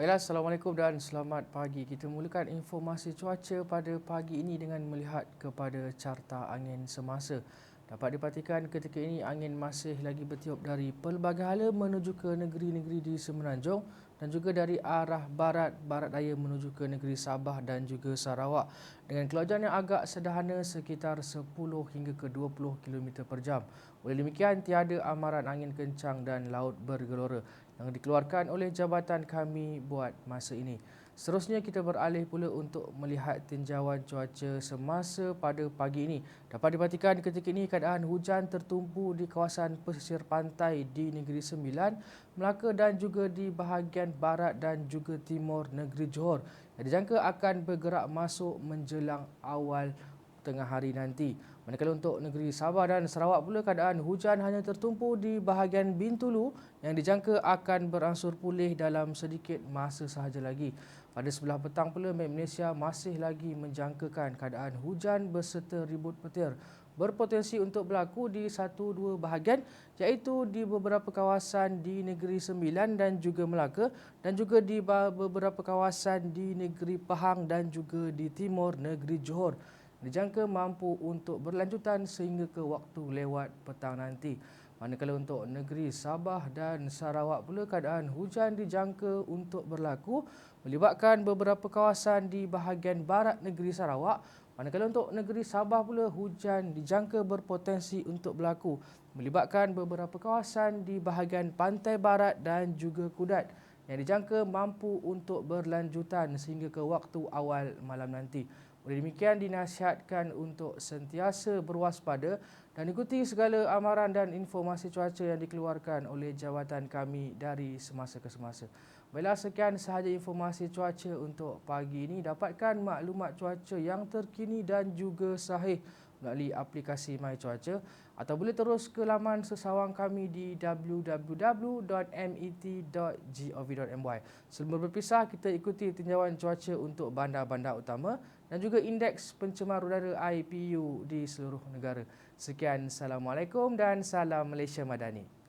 Baiklah, Assalamualaikum dan selamat pagi. Kita mulakan informasi cuaca pada pagi ini dengan melihat kepada carta angin semasa. Dapat dipastikan ketika ini angin masih lagi bertiup dari pelbagai hala menuju ke negeri-negeri di Semenanjung dan juga dari arah barat, barat daya menuju ke negeri Sabah dan juga Sarawak dengan kelajuan yang agak sederhana sekitar 10 hingga ke 20 km per jam. Oleh demikian, tiada amaran angin kencang dan laut bergelora yang dikeluarkan oleh jabatan kami buat masa ini. Seterusnya kita beralih pula untuk melihat tinjauan cuaca semasa pada pagi ini. Dapat diperhatikan ketika ini keadaan hujan tertumpu di kawasan pesisir pantai di Negeri Sembilan, Melaka dan juga di bahagian barat dan juga timur negeri Johor. Yang dijangka akan bergerak masuk menjelang awal tengah hari nanti. Manakala untuk negeri Sabah dan Sarawak pula keadaan hujan hanya tertumpu di bahagian Bintulu yang dijangka akan beransur pulih dalam sedikit masa sahaja lagi. Pada sebelah petang pula Malaysia masih lagi menjangkakan keadaan hujan berserta ribut petir berpotensi untuk berlaku di satu dua bahagian iaitu di beberapa kawasan di negeri Sembilan dan juga Melaka dan juga di beberapa kawasan di negeri Pahang dan juga di timur negeri Johor dijangka mampu untuk berlanjutan sehingga ke waktu lewat petang nanti. Manakala untuk negeri Sabah dan Sarawak pula keadaan hujan dijangka untuk berlaku melibatkan beberapa kawasan di bahagian barat negeri Sarawak. Manakala untuk negeri Sabah pula hujan dijangka berpotensi untuk berlaku melibatkan beberapa kawasan di bahagian pantai barat dan juga Kudat yang dijangka mampu untuk berlanjutan sehingga ke waktu awal malam nanti. Oleh demikian dinasihatkan untuk sentiasa berwaspada dan ikuti segala amaran dan informasi cuaca yang dikeluarkan oleh jawatan kami dari semasa ke semasa. Baiklah sekian sahaja informasi cuaca untuk pagi ini. Dapatkan maklumat cuaca yang terkini dan juga sahih melalui aplikasi My Cuaca atau boleh terus ke laman sesawang kami di www.met.gov.my. Sebelum berpisah, kita ikuti tinjauan cuaca untuk bandar-bandar utama dan juga indeks pencemar udara IPU di seluruh negara. Sekian, Assalamualaikum dan salam Malaysia Madani.